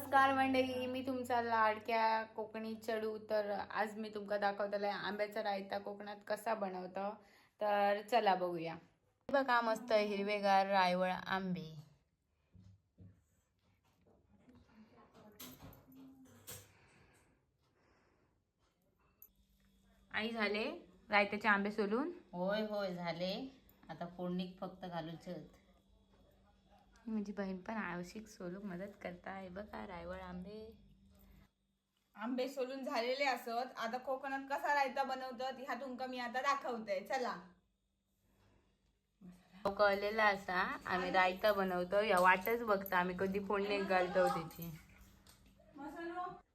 नमस्कार मंडळी मी तुमचा लाडक्या कोकणी चडू. तर आज मी तुमका दाखवतले आंब्याचा रायता कोकणात कसा बनवतं. तर चला बघूया. बघा मस्त हिरवेगार रायवळ आंबे. आई झाले रायत्याचे आंबे सोलून? होय होय झाले. आता फोडणीक फक्त घालूचे माझी बहीण पण आवश्यक सोलूक मदत करता आहे बघा रायवळ आंबे। आंबे सोलून झालेले असत. आता कोकणात कसा रायता बनवतात ह्या तुमका मी आता दाखवते चला. कळलेला असा आम्ही रायता बनवतो या वाटच बघता आम्ही कधी फोडणी घालतो त्याची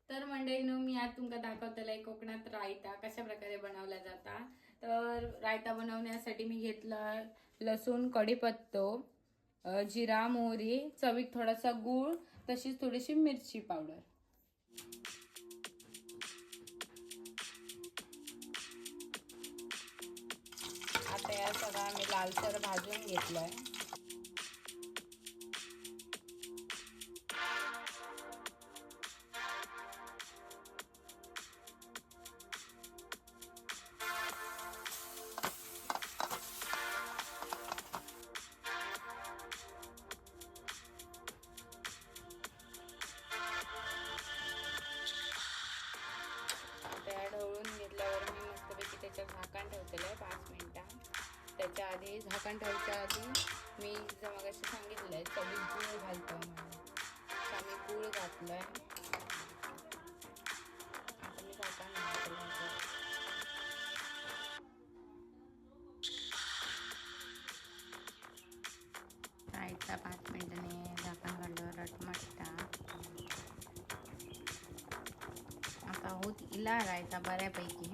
तर मंडळीनो मी आज तुमका दाखवतलंय कोकणात रायता कशा प्रकारे बनवला जाता. तर रायता बनवण्यासाठी मी घेतला लसूण कढीपत्तो. जिरा मोहरी चवीक थोडासा गूळ तशीच थोडीशी मिरची पावडर. आता या सगळं मी लालसर भाजून घेतलंय. आता झाकण ठेवलेलं आहे पाच मिनटां. त्याच्या आधी झाकण ठेवायच्या आधी मी जर मग सांगितलं आहे चवी गूळ घालतो म्हणून. आम्ही गूळ घातलं आहे आता मी झाकण घातलं रायता पाच मिनिटांनी झाकण घालल्यावर रटमटता. आता होत इला रायता बऱ्यापैकी.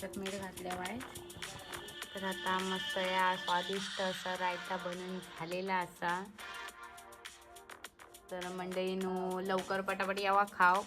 त्याच्यात मीठ घातल्यावर तर आता मस्त या स्वादिष्ट असा रायता बनून झालेला असा. तर मंडळीनो लवकर पटापट यावा खाव.